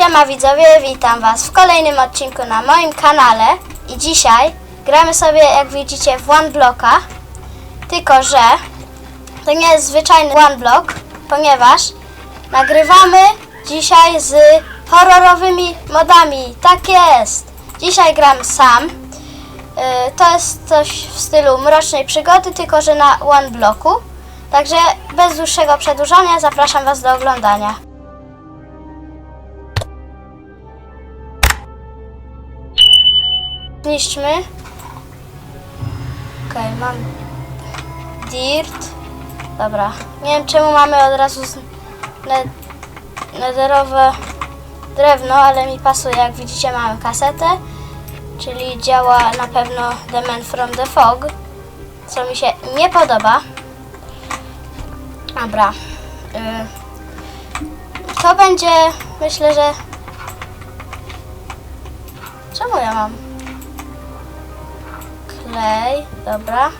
Siema widzowie, witam was w kolejnym odcinku na moim kanale. I dzisiaj gramy sobie jak widzicie w One Blocka, tylko że to nie jest zwyczajny One Block, ponieważ nagrywamy dzisiaj z horrorowymi modami, tak jest! Dzisiaj gram sam, Yy, to jest coś w stylu mrocznej przygody, tylko że na One Blocku, także bez dłuższego przedłużania zapraszam was do oglądania. Zniszczmy. Okej, mam dirt. Dobra. Nie wiem czemu mamy od razu nederowe drewno, ale mi pasuje. Jak widzicie mamy kasetę, czyli działa na pewno The Man from the Fog, co mi się nie podoba. Dobra. Y to będzie, myślę, że... Czemu ja mam? Klej, dobra.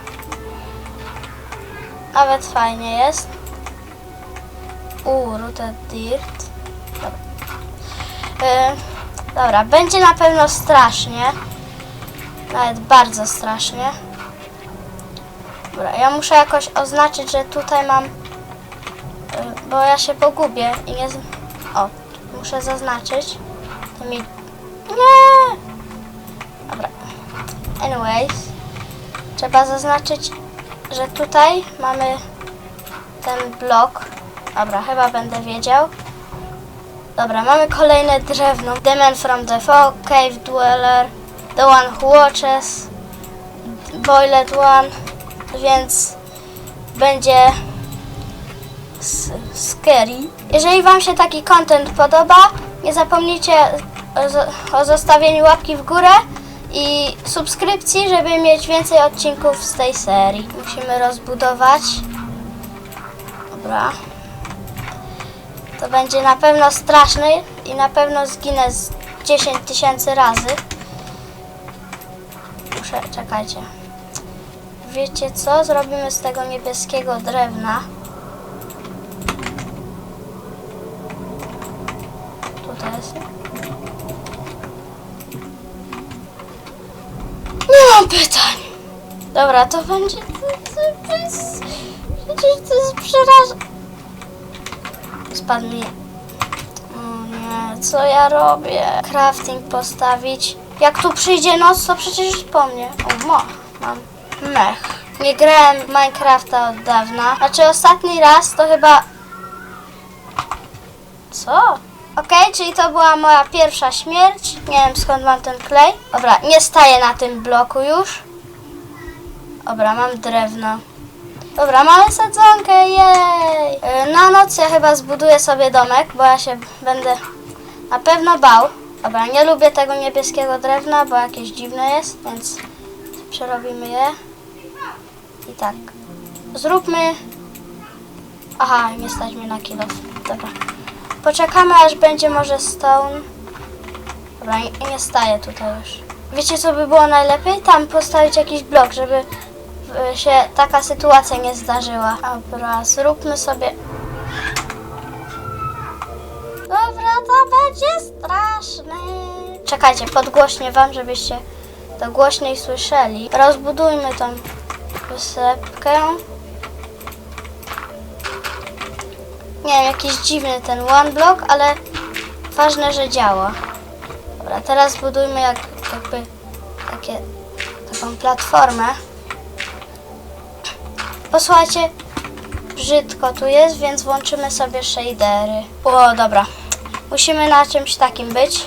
Nawet fajnie jest. Uuu, rooted dirt. Dobra. Y, dobra, będzie na pewno strasznie. Nawet bardzo strasznie. Dobra, ja muszę jakoś oznaczyć, że tutaj mam... y, Bo ja się pogubię i nie... O, muszę zaznaczyć. Tymi... Nie! Dobra. Anyways, trzeba zaznaczyć, że tutaj mamy ten blok. Dobra, chyba będę wiedział. Dobra, mamy kolejne drewno. The man from the fog, cave dweller, the one who watches, boiled one, więc będzie scary. Jeżeli Wam się taki content podoba, nie zapomnijcie o zostawieniu łapki w górę i subskrypcji, żeby mieć więcej odcinków z tej serii. Musimy rozbudować. Dobra. To będzie na pewno straszny i na pewno zginę z 10 tysięcy razy. Muszę, czekajcie. Wiecie co? Zrobimy z tego niebieskiego drewna. Tutaj jest. Nie mam pytań. Dobra, to będzie. To, jest. To jest przeraża. Spadł mi. O nie, co ja robię? Crafting postawić. Jak tu przyjdzie noc, to przecież już po mnie. O, mo, mam mech. Nie grałem Minecrafta od dawna. Znaczy ostatni raz to chyba... Co? Okej, czyli to była moja pierwsza śmierć. Nie wiem skąd mam ten klej. Dobra, nie staję na tym bloku już. Dobra, mam drewno. Dobra, mamy sadzonkę, jej! Yy, Na noc ja chyba zbuduję sobie domek, bo ja się będę na pewno bał. Dobra, nie lubię tego niebieskiego drewna, bo jakieś dziwne jest, więc przerobimy je. I tak. Zróbmy... Aha, nie stać mnie na kilo. Dobra. Poczekamy, aż będzie może stone. Dobra, nie, nie staję tutaj już. Wiecie, co by było najlepiej? Tam postawić jakiś blok, żeby y, się taka sytuacja nie zdarzyła. Dobra, zróbmy sobie... Dobra, to będzie straszne. Czekajcie, podgłośnie wam, żebyście to głośniej słyszeli. Rozbudujmy tą wysepkę. Nie wiem, jakiś dziwny ten one block, ale ważne, że działa. Dobra, teraz budujmy jak, jakby takie, taką platformę. Posłuchajcie, brzydko tu jest, więc włączymy sobie shadery. O, dobra. Musimy na czymś takim być.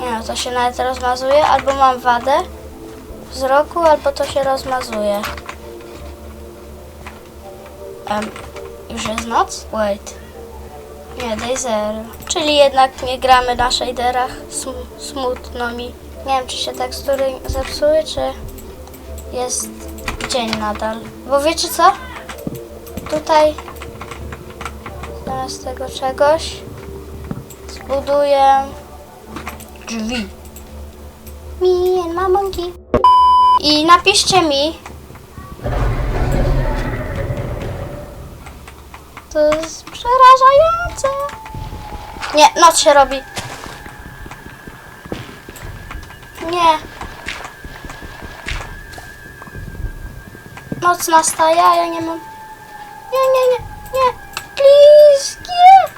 Nie no, to się nawet rozmazuje. Albo mam wadę wzroku, albo to się rozmazuje. Em, już jest noc? Wait. Nie, day zero. Czyli jednak nie gramy na shaderach. Sm- smutno mi. Nie wiem, czy się tekstury zepsuły, czy jest dzień nadal. Bo wiecie co? Tutaj zamiast tego czegoś zbuduję drzwi. Mi and my monkey. I napiszcie mi. To jest Przerażające. Nie, noc się robi. Nie. Noc nastaje, ja nie mam. Nie, nie, nie, nie. Please, nie.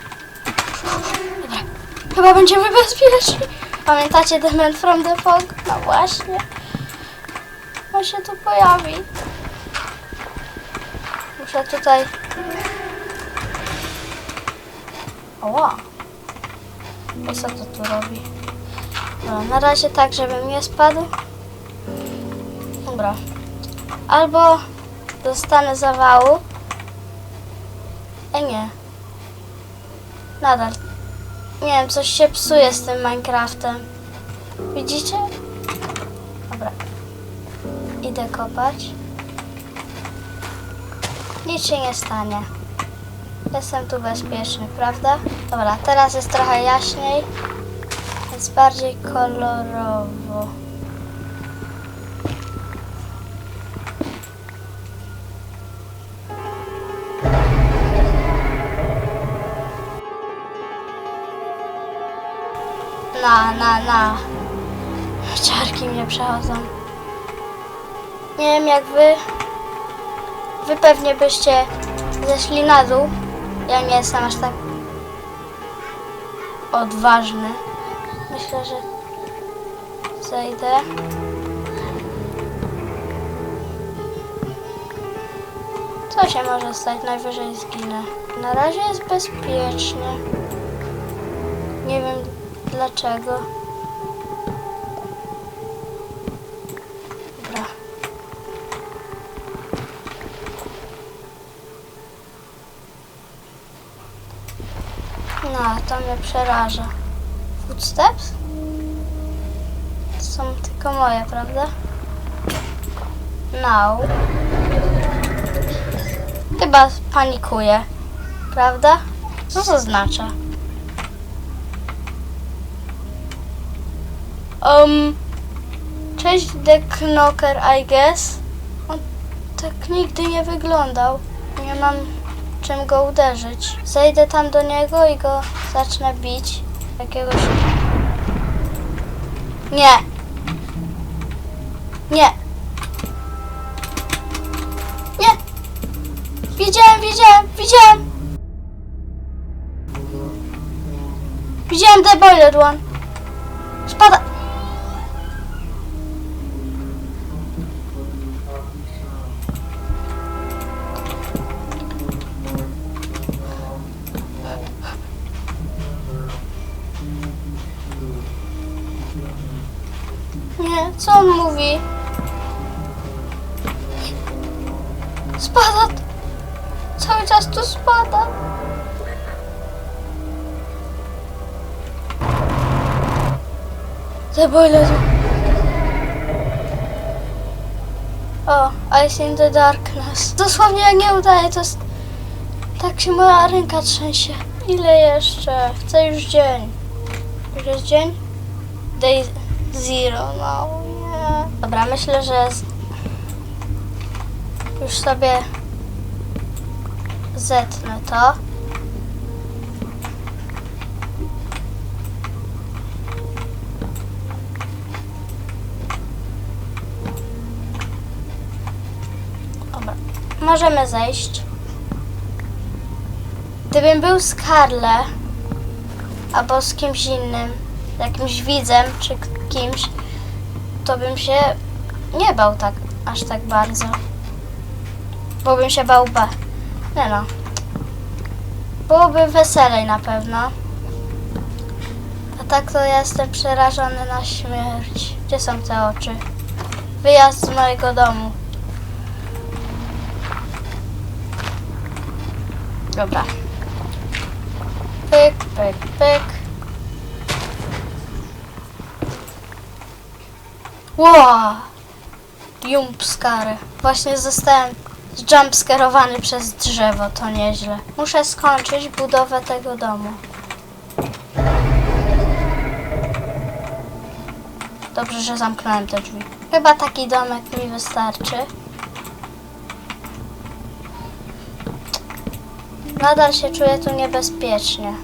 Chyba będziemy bezpieczni. Pamiętacie The Man from the Fog? No właśnie. On się tu pojawi. Muszę tutaj... Oła. Po co to tu robi? No, na razie tak, żebym nie spadł. Dobra. Albo dostanę zawału. E nie. Nadal. Nie wiem, coś się psuje z tym Minecraftem. Widzicie? Dobra. Idę kopać. Nic się nie stanie. Jestem tu bezpieczny, prawda? Dobra, teraz jest trochę jaśniej. Jest bardziej kolorowo. Na, na, na. Ciarki mnie przechodzą. Nie wiem jak wy. Wy pewnie byście zeszli na dół. Ja nie jestem aż tak odważny. Myślę, że zejdę. Co się może stać? Najwyżej zginę. Na razie jest bezpiecznie. Nie wiem dlaczego. Dobra. No, to mnie przeraża. Footsteps? To są tylko moje, prawda? No. Chyba panikuję. Prawda? Co to znaczy? Um, cześć The Knocker, I guess. On tak nigdy nie wyglądał. Nie mam czym go uderzyć. Zejdę tam do niego i go zacznę bić. Jakiegoś... Nie! Nie! Nie! Widziałem, widziałem, widziałem! Widziałem The Boiled One. Spada! Mówi? Spada! Cały czas tu spada. Boiler. O, Ice in the Darkness. Dosłownie jak nie udaje, to jest... Tak się moja ręka trzęsie. Ile jeszcze? Chcę już dzień. Już jest dzień? Day zero, no nie. Dobra, myślę, że już sobie zetnę to. Dobra, możemy zejść. Gdybym był z Karle albo z kimś innym, jakimś widzem czy kimś, to bym się nie bał tak, aż tak bardzo. Bo bym się bał B. Nie no. Byłoby weselej na pewno. A tak to jestem przerażony na śmierć. Gdzie są te oczy? Wyjazd z mojego domu. Dobra. Pyk, pyk, pyk. Ło! Jumpscare. Właśnie zostałem jumpscarowany przez drzewo, to nieźle. Muszę skończyć budowę tego domu. Dobrze, że zamknąłem te drzwi. Chyba taki domek mi wystarczy. nadal się czuję tu niebezpiecznie.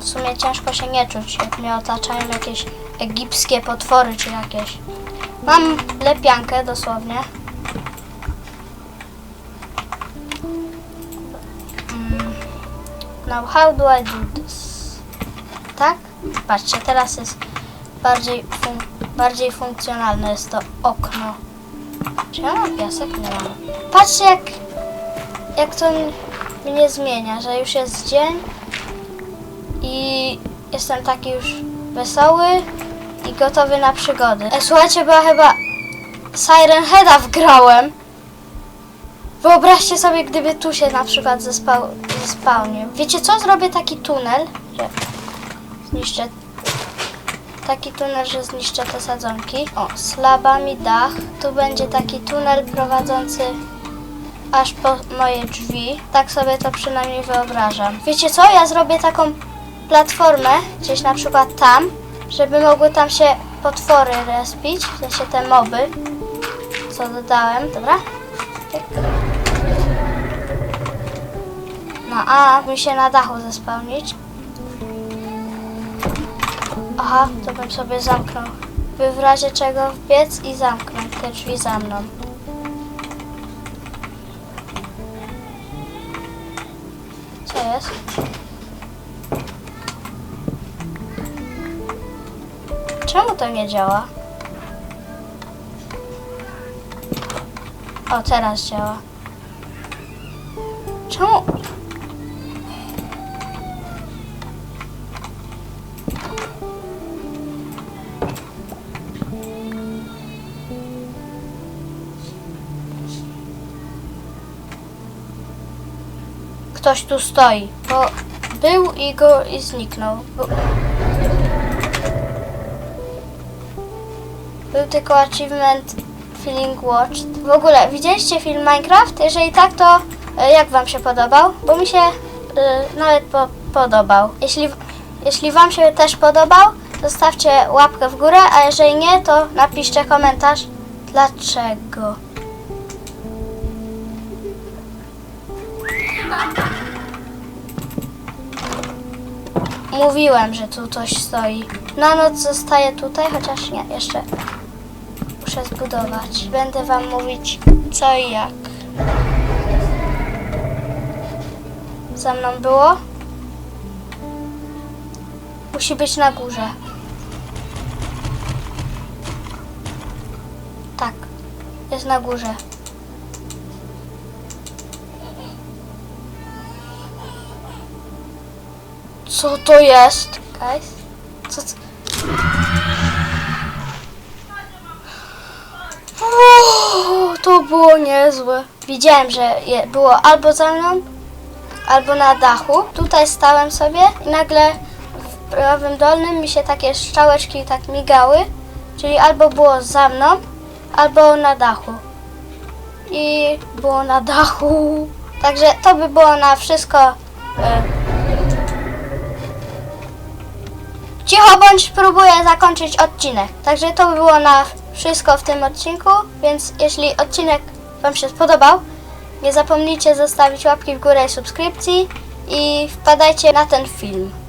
W sumie ciężko się nie czuć, jak mnie otaczają jakieś egipskie potwory czy jakieś. Mam lepiankę dosłownie. Mm. Now how do I do this? Tak? Patrzcie, teraz jest bardziej, fun- bardziej funkcjonalne jest to okno. Czy ja mam piasek? Nie mam. Patrzcie jak, jak to mnie zmienia, że już jest dzień i jestem taki już wesoły i gotowy na przygody. E, słuchajcie, bo ja chyba Siren Heada wgrałem. Wyobraźcie sobie, gdyby tu się na przykład zespał, zespałnił. Wiecie co? Zrobię taki tunel, że zniszczę taki tunel, że zniszczę te sadzonki. O, slabami dach. Tu będzie taki tunel prowadzący aż po moje drzwi. Tak sobie to przynajmniej wyobrażam. Wiecie co? Ja zrobię taką platformę, gdzieś na przykład tam, żeby mogły tam się potwory respić, w sensie te moby, co dodałem, dobra? No a, mi się na dachu zespełnić. Aha, to bym sobie zamknął. By w razie czego wbiec i zamknąć te drzwi za mną. Nie działa? O, teraz działa. Czemu? Ktoś tu stoi, bo był i go i zniknął. Był, tylko achievement Feeling Watched. W ogóle, widzieliście film Minecraft? Jeżeli tak, to e, jak wam się podobał? Bo mi się e, nawet po, podobał. Jeśli, jeśli wam się też podobał, zostawcie łapkę w górę, a jeżeli nie, to napiszcie komentarz dlaczego. Mówiłem, że tu coś stoi. Na noc zostaję tutaj, chociaż nie, jeszcze muszę zbudować. Będę wam mówić co i jak. Za mną było? Musi być na górze. Tak, jest na górze. Co to jest? Guys? Co. to było niezłe. Widziałem, że było albo za mną, albo na dachu. Tutaj stałem sobie i nagle w prawym dolnym mi się takie strzałeczki tak migały, czyli albo było za mną, albo na dachu. I było na dachu. Także to by było na wszystko. e, Cicho bądź próbuję zakończyć odcinek. Także to by było na wszystko w tym odcinku, więc jeśli odcinek Wam się spodobał, nie zapomnijcie zostawić łapki w górę i subskrypcji i wpadajcie na ten film.